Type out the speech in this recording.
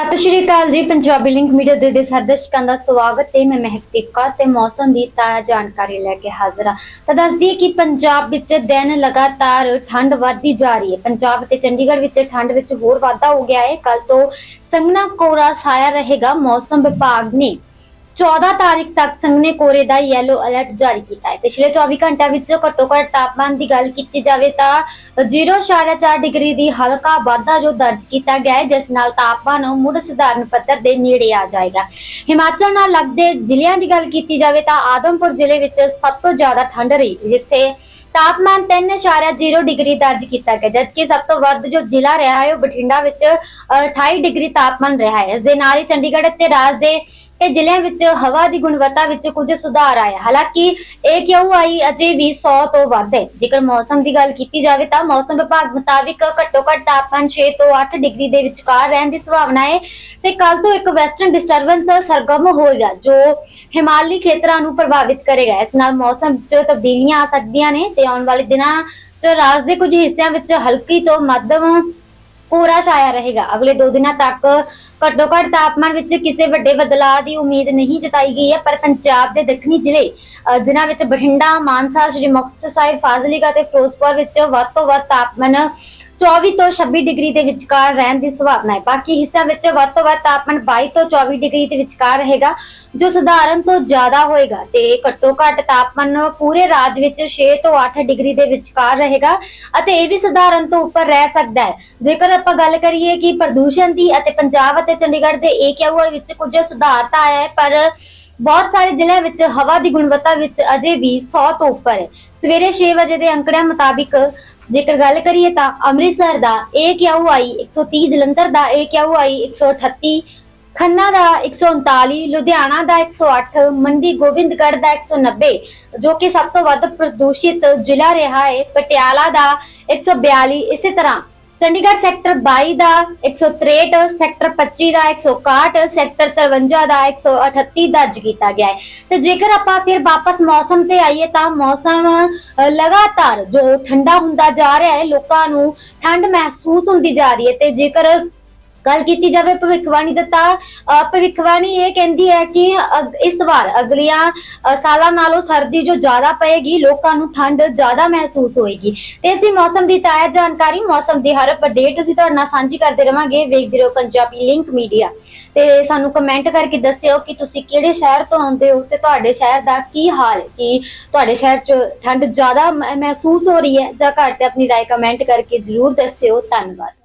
ਸਤਿ ਸ਼੍ਰੀ ਅਕਾਲ ਜੀ, Punjabi link media ਦੇ ਦੇ ਸਾਰੇ ਦਾ ਸਵਾਗਤ ਹੈ। ਮੈਂ ਮਹਿਕਦੀਪ ਕੌਰ ਤੇ ਮੌਸਮ ਦੀ ਤਾਜ਼ਾ ਜਾਣਕਾਰੀ ਲੈ ਕੇ ਹਾਜ਼ਰ ਹਾਂ। ਤਾਂ ਦੱਸਦੀ ਕਿ ਪੰਜਾਬ ਵਿੱਚ ਦਿਨ ਲਗਾਤਾਰ ਠੰਡ ਵੱਧਦੀ ਜਾ ਰਹੀ ਹੈ। ਪੰਜਾਬ ਤੇ ਚੰਡੀਗੜ੍ਹ ਵਿੱਚ ਠੰਡ ਵਿੱਚ ਹੋਰ ਵਾਧਾ ਹੋ ਗਿਆ ਹੈ। ਕੱਲ ਤੋਂ ਸੰਘਣਾ ਕੋਰਾ ਛਾਇਆ ਰਹੇਗਾ ਮੌਸਮ ਵਿਭਾਗ ਨੇ। 14 ਤਾਰੀਖ ਤੱਕ ਸੰਘਣੇ ਕੋਰੇ ਦਾ ਯੈਲੋ ਅਲਰਟ ਜਾਰੀ ਕੀਤਾ ਹੈ। ਪਿਛਲੇ 24 ਘੰਟਿਆਂ ਵਿੱਚ ਘੱਟੋ ਘੱਟ ਤਾਪਮਾਨ ਦੀ ਗੱਲ ਕੀਤੀ ਜਾਵੇ ਤਾਂ 0.4 ਡਿਗਰੀ ਦੀ ਹਲਕਾ ਵਾਧਾ ਜੋ ਦਰਜ ਕੀਤਾ ਗਿਆ ਹੈ, ਜਿਸ ਨਾਲ ਤਾਪਮਾਨ ਮੁੜ ਸਧਾਰਨ ਪੱਧਰ ਦੇ ਨੇੜੇ ਆ ਜਾਏਗਾ। ਹਿਮਾਚਲ ਨਾਲ ਲੱਗਦੇ ਜ਼ਿਲ੍ਹਿਆਂ ਦੀ ਗੱਲ ਕੀਤੀ ਜਾਵੇ ਤਾਂ ਆਦਮਪੁਰ ਜ਼ਿਲ੍ਹੇ ਵਿੱਚ ਸਭ ਤੋਂ ਜ਼ਿਆਦਾ ਠੰਡ ਰਹੀ ਜਿੱਥੇ ਤਾਪਮਾਨ 3.0 ਡਿਗਰੀ ਦਰਜ ਕੀਤਾ ਗਿਆ ਜਦਕਿ ਸਭ ਤੋਂ ਵੱਧ ਜੋ ਜ਼ਿਲ੍ਹਾ ਰਿਹਾ ਹੈ ਉਹ ਬਠਿੰਡਾ ਵਿੱਚ ਅ, 28 ਡਿਗਰੀ ਤਾਪਮਾਨ ਰਿਹਾ ਹੈ। ਇਸ ਦੇ ਨਾਲ ਹੀ ਚੰਡੀਗੜ੍ਹ ਅਤੇ ਰਾਜ ਦੇ ਇਹ ਜ਼ਿਲ੍ਹਿਆਂ ਵਿੱਚ ਹਵਾ ਦੀ ਗੁਣਵੱਤਾ ਵਿੱਚ ਕੁਝ ਸੁਧਾਰ ਆਇਆ ਹਾਲਾਂਕਿ ਇਹ ਕਿਉਂ ਆਈ? ਅਜੇ ਵੀ 100 ਤੋਂ ਵੱਧ ਹੈ। ਜੇਕਰ ਮੌਸਮ ਦੀ ਗੱਲ ਕੀਤੀ ਜਾਵੇ ਤਾਂ ਮੌਸਮ ਵਿਭਾਗ ਮੁਤਾਬਿਕ ਘੱਟੋ ਘੱਟ ਤਾਪਮਾਨ 6 ਤੋਂ 8 ਡਿਗਰੀ ਦੇ ਵਿਚਕਾਰ ਰਹਿਣ ਦੀ ਸੰਭਾਵਨਾ ਹੈ। ਤੇ ਕੱਲ ਤੋਂ ਇੱਕ ਵੈਸਟਰਨ ਡਿਸਟਰਬੈਂਸ ਸਰਗਰਮ ਹੋਏਗਾ ਜੋ ਹਿਮਾਲੀ ਖੇਤਰਾਂ ਨੂੰ ਪ੍ਰਭਾਵਿਤ ਕਰੇਗਾ। ਇਸ ਨਾਲ ਮੌਸਮ 'ਚ ਤਬਦੀਲੀਆਂ ਆ ਸਕਦੀਆਂ ਨੇ ਤੇ ਆਉਣ ਵਾਲੇ ਦਿਨਾਂ 'ਚ ਰਾਜ ਦੇ ਕੁਝ ਹਿੱਸਿਆਂ ਵਿੱਚ ਹਲਕੀ ਤੋਂ ਮੱਧਮ ਕੋਰਾ ਛਾਇਆ ਰਹੇਗਾ। ਅਗਲੇ 2 ਦਿਨਾਂ ਤੱਕ ਘੱਟੋ ਘੱਟ ਤਾਪਮਾਨ ਵਿੱਚ ਕਿਸੇ ਵੱਡੇ ਬਦਲਾਅ ਦੀ ਉਮੀਦ ਨਹੀਂ ਜਤਾਈ ਗਈ ਹੈ, ਪਰ ਪੰਜਾਬ ਦੇ ਦੱਖਣੀ ਜ਼ਿਲ੍ਹੇ, ਅਹ, ਜਿਨ੍ਹਾਂ ਵਿੱਚ ਬਠਿੰਡਾ, ਮਾਨਸਾ, ਸ਼੍ਰੀ ਮੁਕਤਸਰ ਸਾਹਿਬ, ਫਾਜ਼ਿਲਕਾ ਤੇ ਫਿਰੋਜ਼ਪੁਰ ਵਿੱਚ ਵੱਧ ਤੋਂ ਵੱਧ ਤਾਪਮਾਨ 24 ਤੋਂ 26 ਡਿਗਰੀ ਦੇ ਵਿਚਕਾਰ ਰਹਿਣ ਦੀ ਸੰਭਾਵਨਾ ਹੈ। ਬਾਕੀ ਹਿੱਸਿਆਂ ਵਿੱਚ ਵੱਧ ਤੋਂ ਵੱਧ ਤਾਪਮਾਨ 22 ਤੋਂ 24 ਡਿਗਰੀ ਦੇ ਵਿਚਕਾਰ ਰਹੇਗਾ, ਜੋ ਸਧਾਰਨ ਤੋਂ ਜ਼ਿਆਦਾ ਹੋਏਗਾ ਤੇ ਘੱਟੋ ਘੱਟ ਤਾਪਮਾਨ ਪੂਰੇ ਰਾਜ ਵਿੱਚ 6 ਤੋਂ 8 ਡਿਗਰੀ ਦੇ ਵਿਚਕਾਰ ਰਹੇਗਾ ਅਤੇ ਇਹ ਵੀ ਸਧਾਰਨ ਤੋਂ ਉੱਪਰ ਰਹਿ ਸਕਦਾ ਹੈ। ਜੇਕਰ ਆਪਾਂ ਗੱਲ ਕਰੀਏ ਕਿ ਪ੍ਰਦੂਸ਼ਣ ਦੀ ਅਤੇ ਪੰਜਾਬ ਅਤੇ ਚੰਡੀਗੜ੍ਹ ਦੇ AQI ਵਿੱਚ ਕੁਝ ਸੁਧਾਰ ਤਾਂ ਆਇਆ ਹੈ, ਪਰ ਬਹੁਤ ਸਾਰੇ ਜ਼ਿਲ੍ਹਿਆਂ ਵਿੱਚ ਹਵਾ ਦੀ ਗੁਣਵੱਤਾ ਵਿੱਚ ਅਜੇ ਵੀ 100 ਤੋਂ ਉੱਪਰ ਹੈ। ਸਵੇਰੇ 6 ਵਜੇ ਦੇ ਅੰਕੜਿਆਂ ਮੁਤਾਬਿਕ ਜੇਕਰ ਗੱਲ ਕਰੀਏ ਤਾਂ ਅੰਮ੍ਰਿਤਸਰ ਦਾ AQI 130 ਜਲੰਧਰ ਦਾ AQI 138 ਖੰਨਾ ਦਾ 139 ਲੁਧਿਆਣਾ ਦਾ 108 ਮੰਡੀ ਗੋਬਿੰਦਗੜ੍ਹ ਦਾ 190 ਜੋ ਕਿ ਸਭ ਤੋਂ ਵੱਧ ਪ੍ਰਦੂਸ਼ਿਤ ਜ਼ਿਲ੍ਹਾ ਰਿਹਾ ਹੈ। ਪਟਿਆਲਾ ਦਾ 142 ਇਸੇ ਤਰ੍ਹਾਂ ਚੰਡੀਗੜ੍ਹ ਸੈਕਟਰ 22 ਦਾ 163 ਸੈਕਟਰ 25 ਦਾ 161 ਸੈਕਟਰ 53 ਦਾ 138 ਦਰਜ ਕੀਤਾ ਗਿਆ ਹੈ। ਤੇ ਜੇਕਰ ਆਪਾਂ ਫਿਰ ਵਾਪਸ ਮੌਸਮ ਤੇ ਆਈਏ ਤਾਂ ਮੌਸਮ ਲਗਾਤਾਰ ਜੋ ਠੰਡਾ ਹੁੰਦਾ ਜਾ ਰਿਹਾ ਹੈ, ਲੋਕਾਂ ਨੂੰ ਠੰਡ ਮਹਿਸੂਸ ਹੁੰਦੀ ਜਾ ਰਹੀ ਹੈ। ਤੇ ਜੇਕਰ ਗੱਲ ਕੀਤੀ ਜਾਵੇ ਭਵਿੱਖਬਾਣੀ ਦਾ ਤਾਂ ਅ, ਭਵਿੱਖਬਾਣੀ ਇਹ ਕਹਿੰਦੀ ਹੈ ਕਿ ਅਗ- ਇਸ ਵਾਰ ਅਗਲੀਆਂ ਅ, ਸਾਲਾਂ ਨਾਲੋਂ ਸਰਦੀ ਜੋ ਜ਼ਿਆਦਾ ਪਏਗੀ ਲੋਕਾਂ ਨੂੰ ਠੰਡ ਜ਼ਿਆਦਾ ਮਹਿਸੂਸ ਹੋਏਗੀ। ਤੇ ਅਸੀਂ ਮੌਸਮ ਦੀ ਤਾਜ਼ਾ ਜਾਣਕਾਰੀ ਮੌਸਮ ਦੀ ਹਰ ਅਪਡੇਟ ਅਸੀਂ ਤੁਹਾਡੇ ਨਾਲ ਸਾਂਝੀ ਕਰਦੇ ਰਵਾਂਗੇ। ਵੇਖਦੇ ਰਹੋ ਪੰਜਾਬੀ ਲਿੰਕ ਮੀਡੀਆ ਤੇ ਸਾਨੂੰ ਕਮੈਂਟ ਕਰਕੇ ਦੱਸਿਓ ਕਿ ਤੁਸੀਂ ਕਿਹੜੇ ਸ਼ਹਿਰ ਤੋਂ ਆਉਂਦੇ ਹੋ ਤੇ ਤੁਹਾਡੇ ਸ਼ਹਿਰ ਦਾ ਕੀ ਹਾਲ ਹੈ? ਕਿ ਤੁਹਾਡੇ ਸ਼ਹਿਰ 'ਚ ਠੰਡ ਜ਼ਿਆਦਾ ਮ- ਮਹਿਸੂਸ ਹੋ ਰਹੀ ਹੈ ਜਾਂ ਘੱਟ ਹੈ ਆਪਣੀ ਰਾਏ ਕਮੈਂਟ ਕਰਕੇ ਜਰੂਰ ਦੱਸਿਓ। ਧੰਨਵਾਦ।